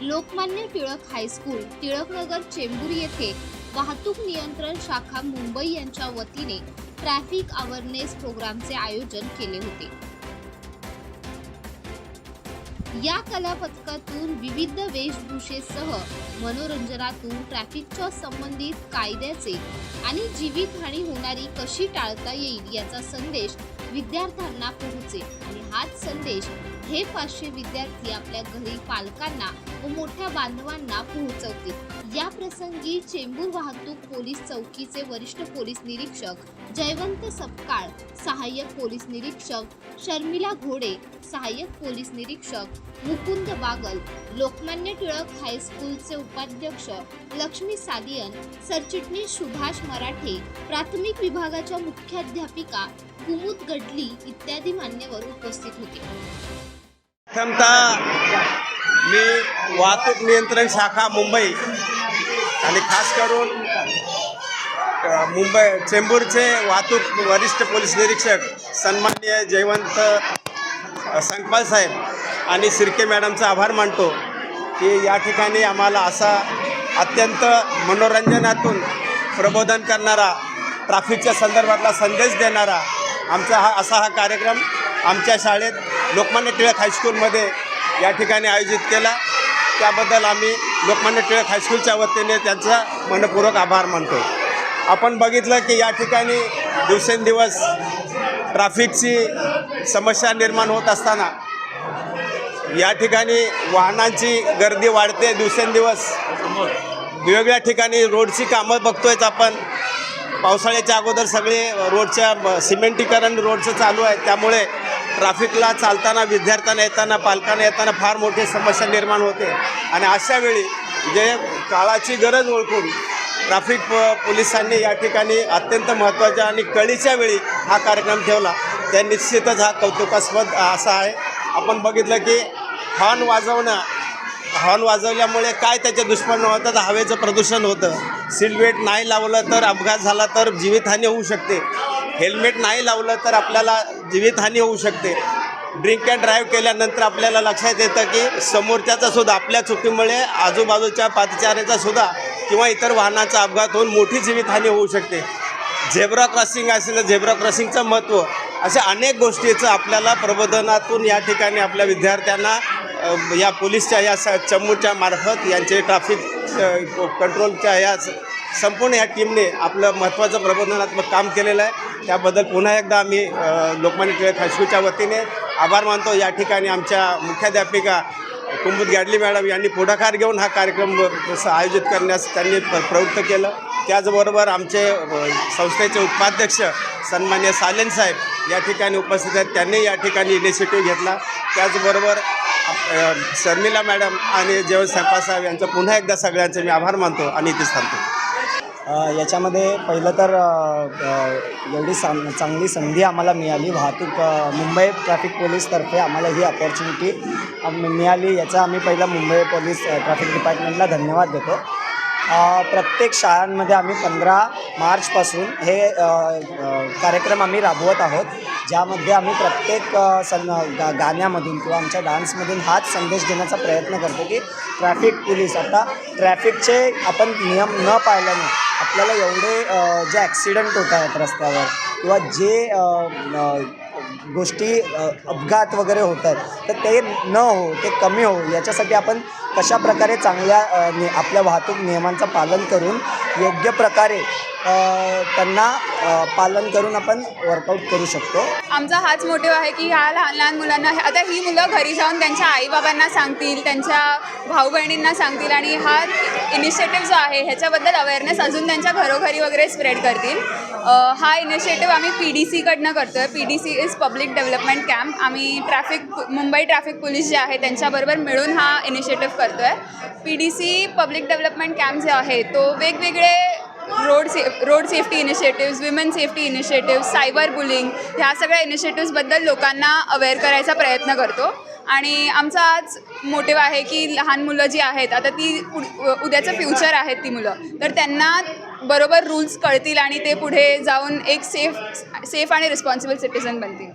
Lokmanya Tilak high school Tilaknagar Chembur येथे वाहतूक नियंत्रण शाखा मुंबई यांच्या वतीने ट्रॅफिक अवेअरनेस प्रोग्रामचे आयोजन केले होते. या कलापथकातून विविध वेशभूषेसह मनोरंजनातून ट्रॅफिकच्या संबंधित कायद्याचे आणि जीवितहानी होणारी कशी टाळता येईल याचा संदेश विद्यार्थ्यांना पोहोचेल. आणि हाच संदेश हे पाचशे विद्यार्थी आपल्या घरी पालकांना व मोठ्या बांधवांना पोहोचवतील. या प्रसंगी चेंबूर वाहतूक पोलीस चौकीचे वरिष्ठ पोलीस निरीक्षक जयवंत सपकाळ सहाय्यक पोलीस निरीक्षक शर्मिला घोडे सहाय्यक पोलीस निरीक्षक मुकुंद बागल लोकमान्य टिळक हायस्कूलचे उपाध्यक्ष लक्ष्मी सादियन सरचिटणीस सुभाष मराठे प्राथमिक विभागाच्या मुख्याध्यापिका कुमुद गडली इत्यादी मान्यवर उपस्थित होते. प्रथमतः मी वाहतूक नियंत्रण शाखा मुंबई आणि खास करून मुंबई चेंबूरचे वाहतूक वरिष्ठ पोलीस निरीक्षक सन्माननीय जयवंत संकपाल साहेब आणि सिरके मॅडमचा आभार मानतो की या ठिकाणी आम्हाला असा अत्यंत मनोरंजनातून प्रबोधन करणारा ट्राफिकच्या संदर्भातला संदेश देणारा आमचा हा असा हा कार्यक्रम आमच्या शाळेत लोकमान्य टिळक हायस्कूलमध्ये या ठिकाणी आयोजित केला. त्याबद्दल आम्ही लोकमान्य टिळक हायस्कूलच्या वतीने त्यांचा मनपूर्वक आभार मानतो. आपण बघितलं की या ठिकाणी दिवसेंदिवस ट्राफिकची समस्या निर्माण होत असताना या ठिकाणी वाहनांची गर्दी वाढते दिवसेंदिवस. वेगवेगळ्या ठिकाणी रोडची कामं बघतोयच आपण. पावसाळ्याच्या अगोदर सगळे रोडच्या सिमेंटीकरण रोडचं चालू आहे. त्यामुळे ट्रॅफिकला चालताना विद्यार्थ्यांना येताना पालकांना येताना फार मोठी समस्या निर्माण होते. आणि अशा वेळी जे काळाची गरज ओळखून ट्रॅफिक प- पोलिसांनी या ठिकाणी अत्यंत महत्त्वाच्या आणि कळीच्या वेळी हा कार्यक्रम ठेवला. त्या निश्चितच हा कौतुकास्पद असा आहे. आपण बघितलं की हॉर्न वाजवणं हॉर्न वाजवल्यामुळे काय त्याचे दुष्परिणाम होतात हवेचं प्रदूषण होतं. सीटबेल्ट नाही लावलं तर अपघात झाला तर जीवितहानी होऊ शकते. हेल्मेट नाही लावलं तर आपल्याला जीवितहानी होऊ शकते. ड्रिंक अँड ड्राईव्ह केल्यानंतर आपल्याला लक्षात येतं की समोरच्याचा सुद्धा आपल्या चुकीमुळे आजूबाजूच्या पादचाऱ्याचा सुद्धा किंवा इतर वाहनाचा अपघात होऊन मोठी जीवितहानी होऊ शकते. झेब्रा क्रॉसिंग असेल तर झेब्रा क्रॉसिंगचं महत्त्व अशा अनेक गोष्टीचं आपल्याला प्रबोधनातून या ठिकाणी आपल्या विद्यार्थ्यांना या पोलीसच्या या स चमूच्या मार्फत यांचे ट्रॅफिक कंट्रोलच्या या संपूर्ण या टीमने आपलं महत्त्वाचं प्रबोधनात्मक काम केलेलं आहे. त्याबद्दल पुन्हा एकदा आम्ही लोकमान्य टिळक हायस्कूलच्या वतीने आभार मानतो. या ठिकाणी आमच्या मुख्याध्यापिका कुंभूत गाडली मॅडम यांनी पुढाकार घेऊन हा कार्यक्रम आयोजित करण्यास त्यांनी प्र- प्रवृत्त केलं. त्याचबरोबर आमचे संस्थेचे उपाध्यक्ष सन्मान्य सालेन साहेब या ठिकाणी उपस्थित आहेत. त्यांनी या ठिकाणी इनिशिएटिव्ह घेतला. त्याचबरोबर शर्मिला मॅडम आणि जेवण संपा साहेब यांचं पुन्हा एकदा सगळ्यांचे मी आभार मानतो आणि इथेच थांबतो. याच्यामध्ये पहिलं तर एवढी चांग चांगली संधी आम्हाला मिळाली. वाहतूक मुंबई ट्रॅफिक पोलीसतर्फे आम्हाला ही अपॉर्च्युनिटी मिळाली. याचा आम्ही पहिला मुंबई पोलीस ट्रॅफिक डिपार्टमेंटला धन्यवाद देतो. प्रत्येक शाळांमध्ये आम्ही पंधरा मार्चपासून हे कार्यक्रम आम्ही राबवत आहोत. ज्यामध्ये आम्ही प्रत्येक सं गा गाण्यामधून किंवा आमच्या डान्समधून हाच संदेश देण्याचा प्रयत्न करतो की ट्रॅफिक पोलीस आता ट्रॅफिकचे आपण नियम न पाळल्याने आपल्याला एवढे जे ॲक्सिडेंट होत आहेत रस्त्यावर किंवा जे गोष्टी अपघात वगैरे होत आहेत तर ते न हो ते कमी हो याच्यासाठी आपण कशा प्रकारे चांगल्या आपल्या वाहतूक नियमांचं पालन करून योग्य प्रकारे त्यांना पालन करून आपण वर्कआउट करू शकतो. आमचा हाच मोटिव आहे की ह्या लहान लहान मुलांना आता ही मुलं घरी जाऊन त्यांच्या आईबाबांना सांगतील त्यांच्या भाऊ बहिणींना सांगतील आणि हा इनिशिएटिव्ह जो आहे ह्याच्याबद्दल अवेअरनेस अजून त्यांच्या घरोघरी वगैरे स्प्रेड करतील. हा इनिशिएटिव्ह आम्ही पी डी सीकडनं करतो आहे P D C is public development camp आम्ही ट्रॅफिक मुंबई ट्रॅफिक पोलीस जे आहे त्यांच्याबरोबर मिळून हा इनिशिएटिव्ह करतो आहे P D C public development camp जे आहे तो वेगवेगळे रोड से road safety initiatives women safety initiative cyber bullying ह्या सगळ्या इनिशिएटिव्ह्जबद्दल लोकांना अवेअर करायचा प्रयत्न करतो. आणि आमचा आज मोटिव आहे की लहान मुलं जी आहेत आता ती उद्याचं फ्युचर आहेत ती मुलं. तर त्यांना बरोबर रूल्स कळतील आणि ते पुढे जाऊन एक सेफ सेफ आणि रिस्पॉन्सिबल सिटिझन बनतील.